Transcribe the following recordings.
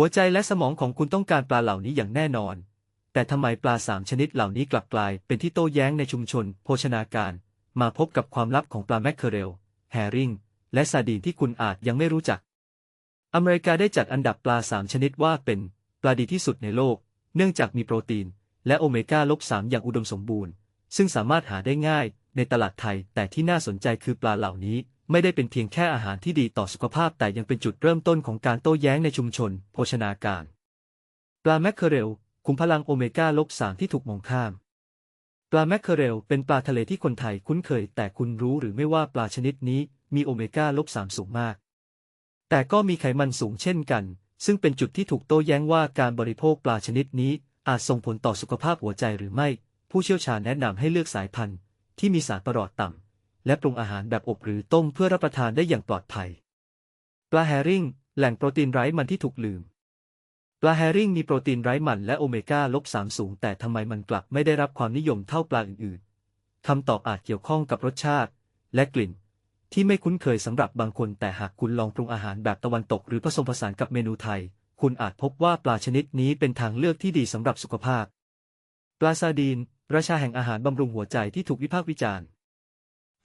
หัวใจและสมองของคุณต้องการปลาเหล่านี้อย่างแน่นอน แต่ทำไมปลาสามชนิดเหล่านี้กลับกลายเป็นที่โต้แย้งในชุมชน โภชนาการ มาพบกับความลับของปลาแมคเคอเรล แฮริง และซาดีนที่คุณอาจยังไม่รู้จัก อเมริกาได้จัดอันดับปลาสามชนิดว่าเป็นปลาดีที่สุดในโลก เนื่องจากมีโปรตีน และโอเมก้าลบสามอย่างอุดมสมบูรณ์ ซึ่งสามารถหาได้ง่ายในตลาดไทย แต่ที่น่าสนใจคือปลาเหล่านี้ ไม่ได้เป็นเพียงแค่อาหารที่ดีต่อสุขภาพแต่ยังเป็นจุดเริ่มต้นของการโต้แย้งในชุมชน โภชนาการ ปลาแมคเคอเรล คุมพลังโอเมก้าลบสามที่ถูกมองข้าม ปลาแมคเคอเรลเป็นปลาทะเลที่คนไทยคุ้นเคย แต่คุณรู้หรือไม่ว่าปลาชนิดนี้มีโอเมก้าลบสามสูงมาก แต่ก็มีไขมันสูงเช่นกัน ซึ่งเป็นจุดที่ถูกโต้แย้งว่าการบริโภคปลาชนิดนี้ อาจส่งผลต่อสุขภาพหัวใจหรือไม่ ผู้เชี่ยวชาญแนะนำให้เลือกสายพันธุ์ ที่มีสารประหลอดต่ำ และปรุงอาหารแบบอบหรือต้มเพื่อรับประทานได้อย่างปลอดภัย ปลาแฮริงแหล่งโปรตีนไร้มันที่ถูกลืม ปลาแฮริงมีโปรตีนไร้มันและโอเมก้าลบสามสูง แต่ทำไมมันกลับไม่ได้รับความนิยมเท่าปลาอื่นๆคำตอบอาจเกี่ยวข้องกับรสชาติ และกลิ่น ที่ไม่คุ้นเคยสำหรับบางคน แต่หากคุณลองปรุงอาหารแบบตะวันตก หรือผสมผสานกับเมนูไทย คุณอาจพบว่าปลาชนิดนี้เป็นทางเลือกที่ดีสำหรับสุขภาพ ปลาซาดีนราชาแห่งอาหารบำรุงหัวใจที่ถูกวิพากษ์วิจารณ์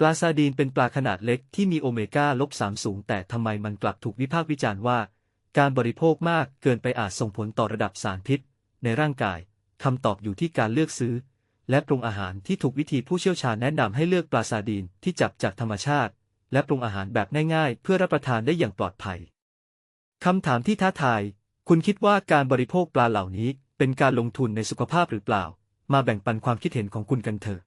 ลาซาดีนเป็นปลาขนาดเล็กที่มีโอเมก้าลบสามสูง แต่ทำไมมันกลับถูกวิพากษ์วิจารณ์ว่า การบริโภคมากเกินไปอาจส่งผลต่อระดับสารพิษ ในร่างกายคำตอบอยู่ที่การเลือกซื้อ และปรุงอาหารที่ถูกวิธีผู้เชี่ยวชาญแนะนำให้เลือกปลาซาดีนที่จับจากธรรมชาติ และปรุงอาหารแบบง่ายๆ เพื่อรับประทานได้อย่างปลอดภัยคำถามที่ท้าทาย คุณคิดว่าการบริโภคปลาเหล่านี้ เป็นการลงทุนในสุขภาพหรือเปล่า มาแบ่งปันความคิดเห็นของคุณกันเถอะ